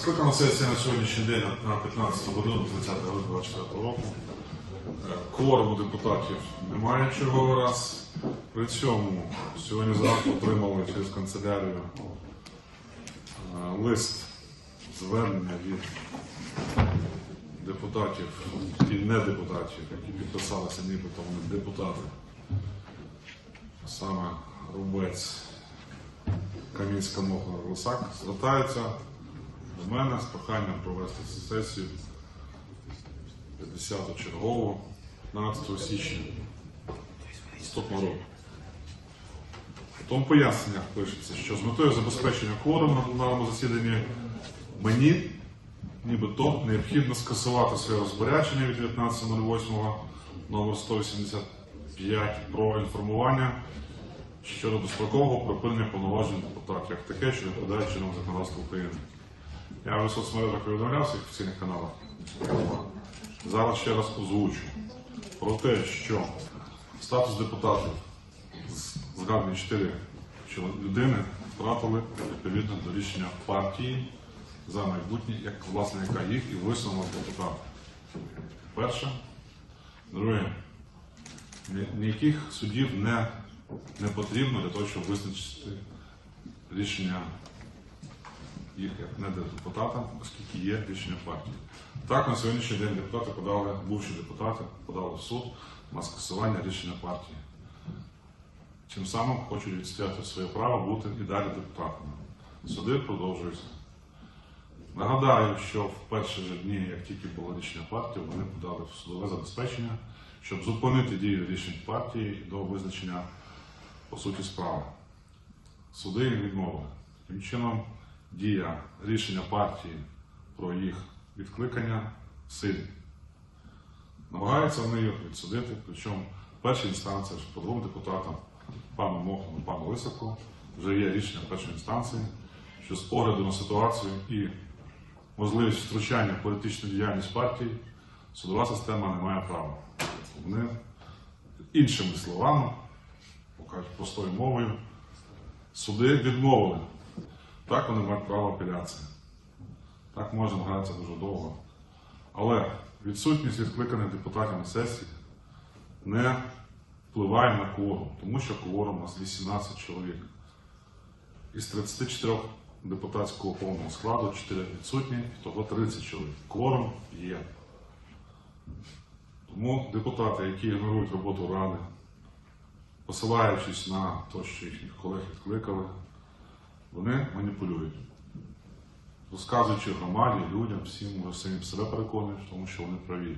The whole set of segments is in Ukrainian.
Скликана сесія на сьогоднішній день на 15 годину 30 грудня 24 року. Е, Кворуму депутатів немає черговий раз. При цьому сьогодні зранку отримали через канцелярію е, лист звернення від депутатів і не депутатів, які підписалися нібито вони депутати. Саме Рубець, Камінська Мохна, Лисак звертаються до мене з проханням провести цю сесію 50 чергову 15 січня наступного року. У тому поясненнях пишеться, що з метою забезпечення кворуму на пленарному засіданні мені нібито необхідно скасувати своє розпорядження від 19.08 номер 185 про інформування щодо дострокового припинення повноважень депутатів, як таке, що відповідає чином законодавства України. Я вже в соцмережах повідомляв в офіційних каналах. Зараз ще раз озвучу про те, що статус депутатів згадані чотири людини втратили відповідно до рішення партії за майбутнє, як власне яка їх і висунув депутат. Перше. Друге. Ніяких судів не, не потрібно для того, щоб визначити рішення їх не депутата, оскільки є рішення партії. Так, на сьогоднішній день депутати подали, бувші депутати подали в суд на скасування рішення партії. Тим самим хочуть відстояти своє право бути і далі депутатами. Суди продовжуються. Нагадаю, що в перші ж дні, як тільки було рішення партії, вони подали в судове забезпечення, щоб зупинити дію рішень партії до визначення по суті справи. Суди відмовили. Таким чином, дія рішення партії про їх відкликання сильні. Намагаються вони їх відсудити, причому в першій інстанції по двом депутатам, пану Мохану, пану Лисаку, вже є рішення першої інстанції, що з огляду на ситуацію і можливість втручання в політичну діяльність партії судова система не має права. Вони іншими словами, простою мовою, суди відмовили. Так вони мають право апеляції. Так може намагатися дуже довго. Але відсутність відкликаних депутатів на сесії не впливає на кворум, тому що кворум у нас 18 чоловік. Із 34 депутатського повного складу 4 відсутні, того 30 чоловік. Кворум є. Тому депутати, які ігнорують роботу ради, посилаючись на те, що їхніх колег відкликали, маніпулюють. Розказуючи громаді, людям, всім самим себе переконують, тому що вони праві.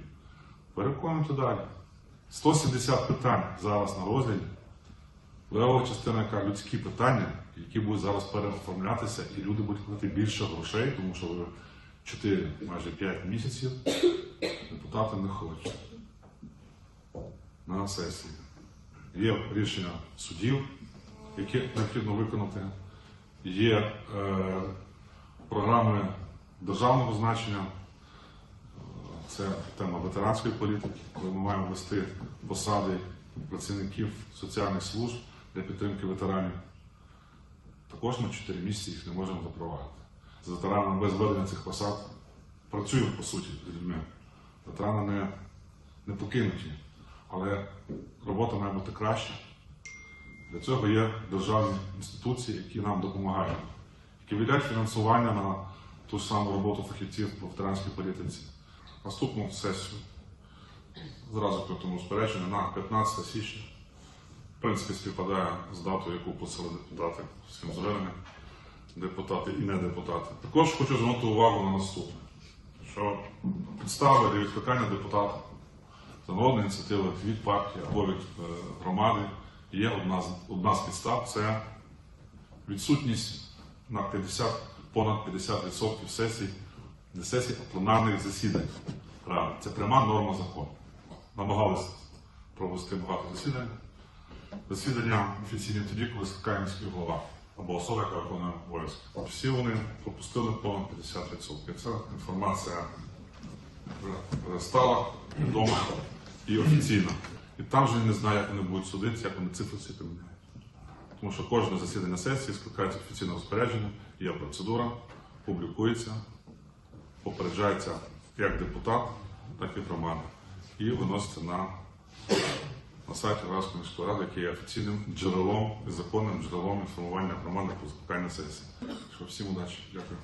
Переконуйте далі. 170 питань зараз на розгляді. Левова частина, яка людські питання, які будуть зараз переоформлятися, і люди будуть платити більше грошей, тому що вже 4, майже 5 місяців депутати не хочуть на сесії. Є рішення судів, які необхідно виконати. Є е, програми державного значення. Це тема ветеранської політики, коли ми маємо вести посади працівників соціальних служб для підтримки ветеранів. Також ми 4 місяці їх не можемо запровадити. З ветеранами без введення цих посад працюємо по суті з людьми. Ветерани не, не покинуті, але робота має бути краща. Для цього є державні інституції, які нам допомагають, які видять фінансування на ту саму роботу фахівців по ветеранській політиці. Наступну сесію, зразу при тому сперечення, на 15 січня, в принципі, співпадає з датою, яку просили депутати всім зверненням, депутати і не депутати. Також хочу звернути увагу на наступне, що підстави для відкликання депутата за народної ініціативи від партії або від е, громади є одна з, одна з підстав це відсутність на 50, понад 50% сесій, не сесій, а пленарних засідань. Ради. Це пряма норма закону. Намагалися провести багато засідань. Засідання офіційні тоді, коли скликає міський голова або особа, яка виконує обов'язки. Всі вони пропустили понад 50%. Це інформація стала відома і офіційна. І там вже не знаю, як вони будуть судитися, як вони цифри ці поміняють. Тому що кожне засідання сесії скликається офіційне розпорядження, є процедура, публікується, попереджається як депутат, так і громада. І виноситься на, на сайті Градської міської ради, який є офіційним джерелом і законним джерелом інформування громади про закликання сесії. Що всім удачі. Дякую.